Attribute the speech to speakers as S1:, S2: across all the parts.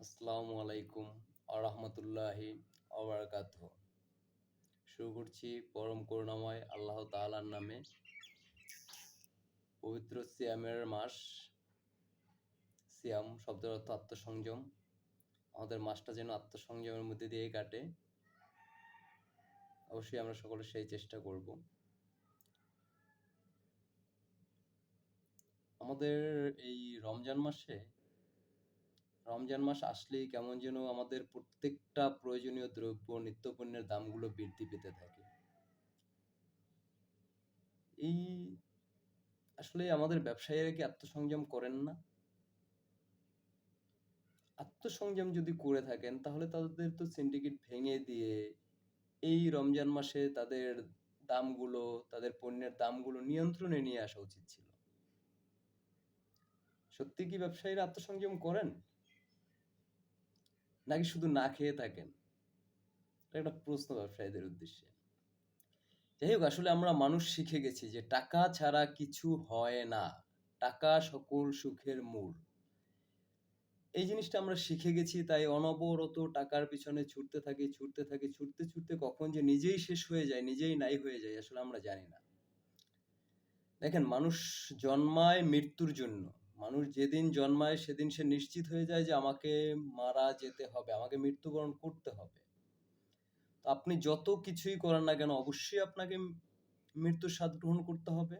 S1: আসসালামু আলাইকুম আরহামতুল্লাহি আবরাকাত শুরু করছি পরম করুণাময় আল্লাহ তাআলার নামে। পবিত্র সিয়ামের মাস, সিয়াম শব্দের অর্থ আত্মসংযম। আমাদের মাসটা যেন আত্মসংযমের মধ্যে দিয়ে কাটে। অবশ্যই আমরা সকলে সেই চেষ্টা করব। আমাদের এই রমজান মাসে রমজান মাস আসলেই কেমন যেন আমাদের প্রত্যেকটা প্রয়োজনীয় দ্রব্য, নিত্যপণ্যের দামগুলো বৃদ্ধি পেতে থাকে। এই আসলে আমাদের ব্যবসায়ীরা কি আত্মসংযম করেন না? আত্মসংযম যদি করে থাকেন, তাহলে তাদের তো সিন্ডিকেট ভেঙে দিয়ে এই রমজান মাসে তাদের দামগুলো, তাদের পণ্যের দামগুলো নিয়ন্ত্রণে নিয়ে আসা উচিত ছিল। সত্যি কি ব্যবসায়ীরা আত্মসংযম করেন? নাকি শুধু না খেয়ে থাকেন? একটা প্রশ্ন ব্যবসায়ীদের উদ্দেশ্যে। যাই হোক, আসলে আমরা মানুষ শিখে গেছি যে টাকা ছাড়া কিছু হয় না। টাকা সকল সুখের মূল। এই জিনিসটা আমরা শিখে গেছি, তাই অনবরত টাকার পিছনে ছুটতে থাকি ছুটতে থাকি, ছুটতে ছুটতে কখন যে নিজেই শেষ হয়ে যায়, নিজেই নাই হয়ে যায়, আসলে আমরা জানি না। দেখেন, মানুষ জন্মায় মৃত্যুর জন্য। মানুষ যেদিন জন্মায়, সেদিন সে নিশ্চিত হয়ে যায় যে আমাকে মারা যেতে হবে, আমাকে মৃত্যুবরণ করতে হবে। তো আপনি যত কিছুই করেন না কেন, অবশ্যই আপনাকে মৃত্যুর স্বাদ গ্রহণ করতে হবে।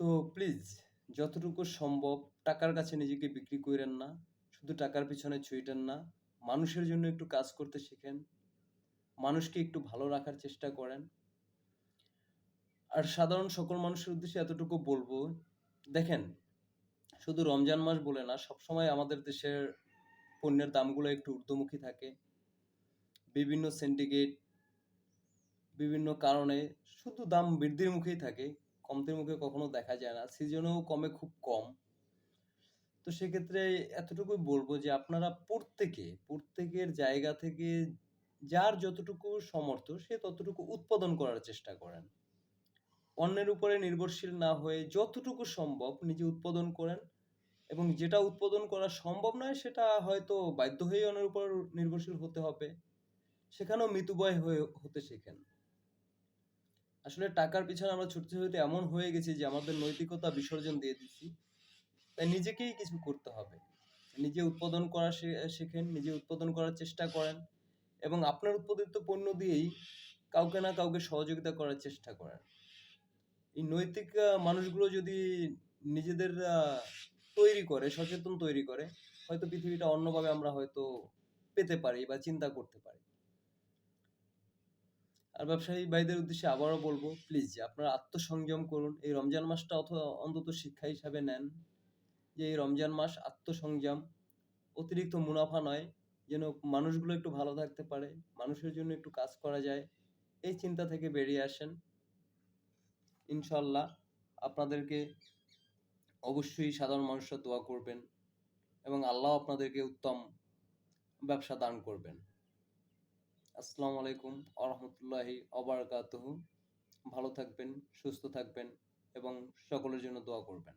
S1: তো প্লিজ যতটুকু সম্ভব টাকার কাছে নিজেকে বিক্রি করেন না, শুধু টাকার পিছনে ছুঁইটেন না, মানুষের জন্য একটু কাজ করতে শিখেন, মানুষকে একটু ভালো রাখার চেষ্টা করেন। আর সাধারণ সকল মানুষের উদ্দেশ্যে এতটুকু বলব দেখেন, শুধু রমজান মাস বলে না, সবসময় আমাদের দেশের পণ্যের দামগুলো একটু ঊর্ধ্বমুখী থাকে। বিভিন্ন সিন্ডিকেট বিভিন্ন কারণে শুধু দাম বৃদ্ধির মুখেই থাকে, কমতির মুখে কখনো দেখা যায় না সিজনেও কমে খুব কম। তো সেক্ষেত্রে এতটুকুই বলব যে, আপনারা প্রত্যেকে, প্রত্যেকের জায়গা থেকে যার যতটুকু সমর্থ সে ততটুকু উৎপাদন করার চেষ্টা করেন। অন্যের উপরে নির্ভরশীল না হয়ে যতটুকু সম্ভব নিজে উৎপাদন করেন এবং যেটা উৎপাদন করা সম্ভব নয় সেটা হয়তো বাধ্য হয়ে অন্যের উপর নির্ভরশীল হতে হবে, সেখানেও মৃত্যুবয় হয়ে হতে শেখেন। আসলে টাকার পিছনে আমরা ছুটতে ছুটতে এমন হয়ে গেছি যে আমাদের নৈতিকতা বিসর্জন দিয়ে দিচ্ছি, তাই নিজেকেই কিছু করতে হবে। নিজে উৎপাদন করা শেখেন, নিজে উৎপাদন করার চেষ্টা করেন এবং আপনার উৎপাদিত পণ্য দিয়েই কাউকে না কাউকে সহযোগিতা করার চেষ্টা করেন। এই নৈতিক মানুষগুলো যদি নিজেদের তৈরি করে, সচেতন তৈরি করে, হয়তো পৃথিবীটা অন্যভাবে আমরা হয়তো পেতে পারি বা চিন্তা করতে পারি। আর ব্যবসায়ী ভাইদের উদ্দেশ্যে আবারও বলব প্লিজ আপনারা আত্মসংযম করুন। এই রমজান মাসটা অথবা অন্তত শিক্ষা হিসাবে নেন যে এই রমজান মাস আত্মসংযম, অতিরিক্ত মুনাফা নয়, যেন মানুষগুলো একটু ভালো থাকতে পারে, মানুষের জন্য একটু কাজ করা যায়, এই চিন্তা থেকে বেরিয়ে আসেন। ইনশাল্লাহ আপনাদেরকে অবশ্যই সাধারণ মানুষরা দোয়া করবেন এবং আল্লাহ আপনাদেরকে উত্তম ব্যবসা দান করবেন। আসসালামু আলাইকুম আরহামতুল্লাহি অবরাকাতহু ভালো থাকবেন, সুস্থ থাকবেন এবং সকলের জন্য দোয়া করবেন।